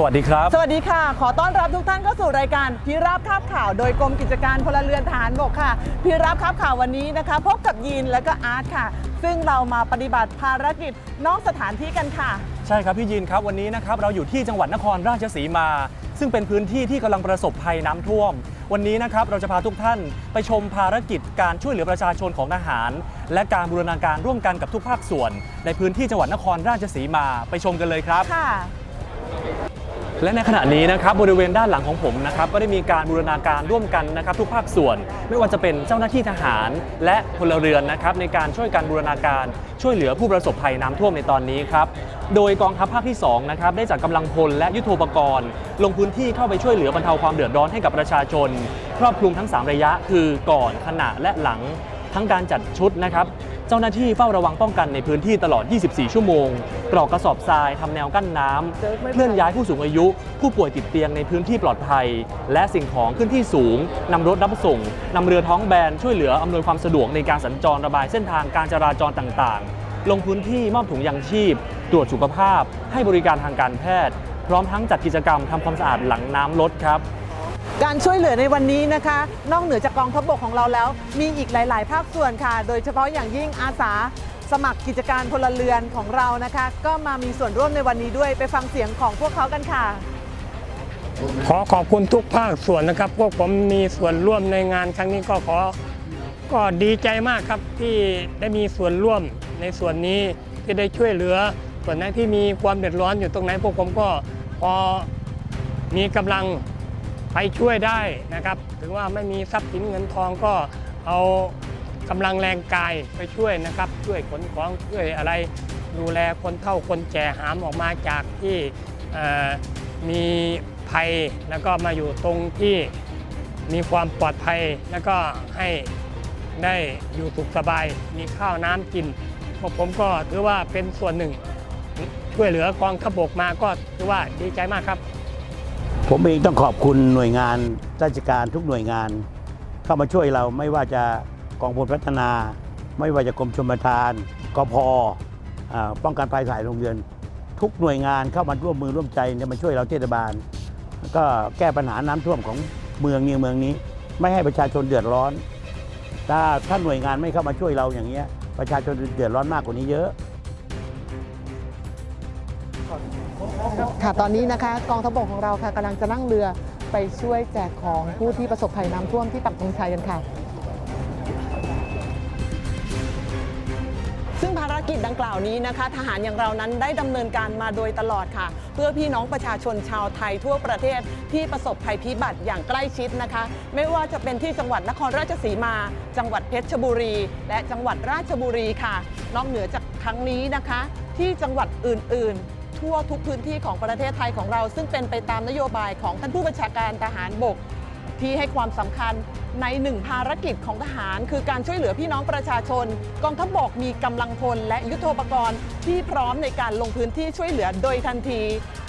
สวัสดีครับ สวัสดีค่ะ ขอต้อนรับทุกท่านเข้าสู่รายการพิราบคาบข่าวโดยกรมกิจการพลเรือนทหารบกค่ะพิราบคาบข่าววันนี้นะคะ พบกับยีนและก็อาร์ตค่ะ ซึ่งเรามาปฏิบัติภารกิจนอกสถานที่กันค่ะ ใช่ครับพี่ยินครับวันนี้นะครับเราอยู่ที่จังหวัดนครราชสีมา ซึ่งเป็นพื้นที่ที่กำลังประสบภัยน้ำท่วม วันนี้นะครับเราจะพาทุกท่านไปชมภารกิจการช่วยเหลือประชาชนของทหาร และการบูรณาการร่วมกันกับทุกภาคส่วน ในพื้นที่จังหวัดนครราชสีมาไปชมกันเลยครับค่ะ และในขณะนี้นะครับบริเวณด้านหลังของผมนะครับก็ได้มีการบูรณาการร่วมกันนะครับทุกภาคส่วน ไม่ว่าจะเป็นเจ้าหน้าที่ทหาร และพลเรือนนะครับในการช่วยกันบูรณาการช่วยเหลือผู้ประสบภัยน้ำท่วมในตอนนี้ครับโดยกองทัพภาคที่2นะครับได้จัดกำลังพลและยุทโธปกรณ์ ลงพื้นที่เข้าไปช่วยเหลือบรรเทาความเดือดร้อนให้กับประชาชน ครอบคลุมทั้ง 3 ระยะ คือก่อนขณะและหลังทั้งการจัดชุดนะครับ เจ้าหน้าที่เฝ้าระวังป้องกันในพื้นที่ตลอด 24 ชั่วโมง กรอกกระสอบทรายทำแนวกั้นน้ำ เคลื่อนย้ายผู้สูงอายุ ผู้ป่วยติดเตียงในพื้นที่ปลอดภัย และสิ่งของขึ้นที่สูงนำรถรับส่งนำเรือท้องแบนช่วยเหลืออำนวยความสะดวกในการสัญจรระบายเส้นทางการจราจรต่างๆ ลงพื้นที่มอบถุงยางชีพ ตรวจสุขภาพ ให้บริการทางการแพทย์ พร้อมทั้งจัดกิจกรรมทำความสะอาดหลังน้ำลดครับ การช่วยเหลือในวันนี้นะคะ นอกเหนือจากกองทัพบกของเราแล้ว มีอีกหลาย ๆ ภาคส่วนค่ะ โดยเฉพาะอย่างยิ่งอาสาสมัครกิจการพลเรือนของเรานะคะ ก็มามีส่วนร่วมในวันนี้ด้วยไปฟังเสียงของพวกเขากันค่ะ ขอขอบคุณทุกภาคส่วนนะครับ พวกผมมีส่วนร่วมในงานครั้งนี้ก็ขอก็ดีใจมากครับที่ได้มีส่วนร่วมในส่วนนี้ที่ได้ช่วยเหลือ ส่วนไหนที่มีความเดือดร้อนอยู่ตรงไหนพวกผมก็พอมีกำลัง ไปช่วยได้นะครับ ถึงว่าไม่มีทรัพย์สินเงินทองก็เอากำลังแรงกายไปช่วยนะครับ ช่วยขนของช่วยอะไรดูแลคนเฒ่าคนแก่หามออกมาจากที่มีภัยแล้วก็มาอยู่ตรงที่มีความปลอดภัยแล้วก็ให้ได้อยู่สุขสบาย มีข้าวน้ำกินพวกผมก็ถือว่าเป็นส่วนหนึ่ง ช่วยเหลือกองขบกมาก็ถือว่าดีใจมากครับ ผมเองต้องขอบคุณหน่วยงานราชการทุกหน่วยงาน เข้ามาช่วยเราไม่ว่าจะกองพลพัฒนา ไม่ว่าจะกรมชมประทานกพอป้องกันภัยถ่ายโรงเรียนทุกหน่วยงานเข้ามาร่วมมือร่วมใจเนี่ยมาช่วยเราเทศบาล ก็แก้ปัญหาน้ำท่วมของเมืองนี้เมืองนี้ ไม่ให้ประชาชนเดือดร้อน ถ้าถ้าหน่วยงานไม่เข้ามาช่วยเราอย่างเงี้ยประชาชนเดือดร้อนมากกว่านี้เยอะ ค่ะตอนนี้นะคะกองทัพบกของเราค่ะกำลังจะนั่งเรือไปช่วยแจกของผู้ที่ประสบภัยน้ำท่วมที่ปักธงชัยกันค่ะ ซึ่งภารกิจดังกล่าวนี้นะคะ ทหารอย่างเรานั้นได้ดำเนินการมาโดยตลอดค่ะ เพื่อพี่น้องประชาชนชาวไทยทั่วประเทศที่ประสบภัยพิบัติอย่างใกล้ชิดนะคะ ไม่ว่าจะเป็นที่จังหวัดนครราชสีมา จังหวัดเพชรบุรี และจังหวัดราชบุรีค่ะ นอกเหนือจากครั้งนี้นะคะ ที่จังหวัดอื่น ๆ ทั่วทุกพื้นที่ของประเทศไทยของเรา ซึ่งเป็นไปตามนโยบายของท่านผู้บัญชาการทหารบก ที่ให้ความสำคัญในหนึ่งภารกิจของทหาร คือการช่วยเหลือพี่น้องประชาชน กองทัพบกมีกำลังพลและยุทโธปกรณ์ ที่พร้อมในการลงพื้นที่ช่วยเหลือโดยทันที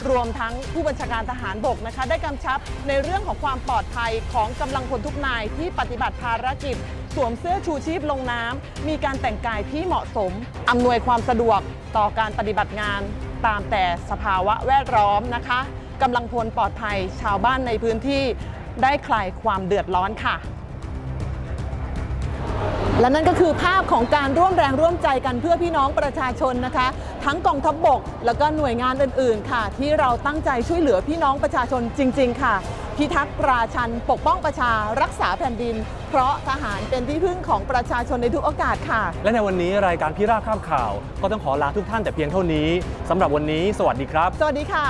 รวมทั้งผู้บัญชาการทหารบกนะคะ ได้กำชับในเรื่องของความปลอดภัยของกำลังพลทุกนายที่ปฏิบัติภารกิจสวมเสื้อชูชีพลงน้ำ มีการแต่งกายที่เหมาะสม อำนวยความสะดวกต่อการปฏิบัติงาน ตามแต่สภาวะแวดล้อมนะคะกำลังพลปลอดภัยชาวบ้านในพื้นที่ได้คลายความเดือดร้อนค่ะ และนั่นก็คือภาพของการร่วมแรงร่วมใจกันเพื่อพี่น้องประชาชนนะคะ ทั้งกองทัพบบก แล้วก็หน่วยงานอื่น ๆ ค่ะ ที่เราตั้งใจช่วยเหลือพี่น้องประชาชนจริง ๆ ค่ะ พิทักษ์ราชันปกป้องประชารักษาแผ่นดิน เพราะทหารเป็นที่พึ่งของประชาชนในทุกโอกาสค่ะ และในวันนี้รายการพิราบข้ามข่าว ก็ต้องขอลาทุกท่านแต่เพียงเท่านี้สำหรับวันนี้ สวัสดีครับ สวัสดีค่ะ